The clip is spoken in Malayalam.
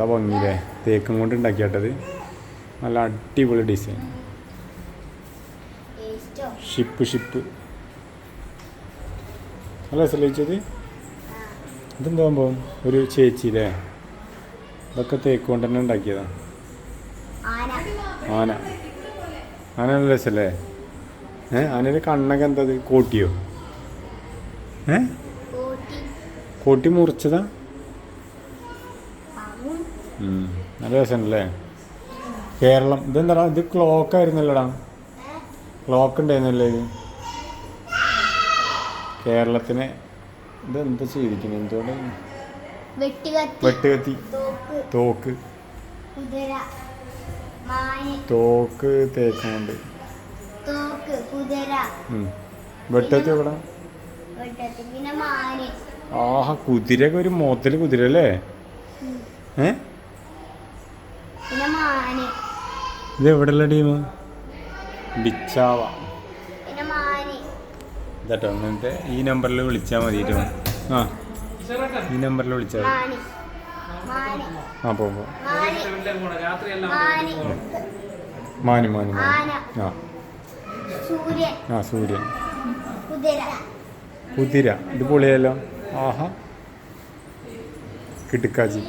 എന്താ ഭംഗിയില്ലേ? തേക്കും കൊണ്ട് ഉണ്ടാക്കിയാട്ടത്. നല്ല അടിപൊളി ഡിസൈൻ ഷിപ്പ് ഷിപ്പ് അല്ല ശ്രദ്ധിച്ചത് ഇതെന്താ സംഭവം ഒരു ചേച്ചിയില്ലേ ഇതൊക്കെ തേക്ക് കൊണ്ട് തന്നെ ഉണ്ടാക്കിയതാ. ആന. ആന. നല്ല രസല്ലേ? ഏ ആനയുടെ കണ്ണൊക്കെ എന്താ കോട്ടിയോ? ഏ? കോട്ടി മുറിച്ചതാ. നല്ല രസമുണ്ടല്ലേ? കേരളം. ഇതെന്താടാ? ഇത് ക്ലോക്ക് ആയിരുന്നല്ലോടാ? ക്ലോക്ക് ഉണ്ടായിരുന്നല്ലേ? ഇത് കേരളത്തിന് ഇതെന്താ ചെയ്തിരിക്കുന്നത് എന്തുകൊണ്ട്? വെട്ടുകത്തി തോക്ക്. തോക്ക്. തേക്കുന്നുണ്ട്. വെട്ടത്തി എവിടെ? ആഹാ കുതിരയൊക്കെ ഒരു മോത്തൽ കുതിര അല്ലേ ഏ? പിന്നെ മാന്. ഇത് എവിടെയുള്ള ടീം? ബിച്ചാവ. പിന്നെ മാന്. ഇതാട്ടോ അങ്ങനത്തെ ഈ നമ്പറിൽ വിളിച്ചാൽ മതി കേട്ടോ ആ ഈ നമ്പറിൽ വിളിച്ചാൽ മതി. മാന്. മാന്. ആ പോ പോ. മാന്. മാന്. മാനി മാനി മാനി. ആന. ആ. സൂര്യൻ. ആ സൂര്യൻ. കുതിര. ഇത് പൊളിയല്ലോ. ആഹാ. കിടുക്കാച്ചി.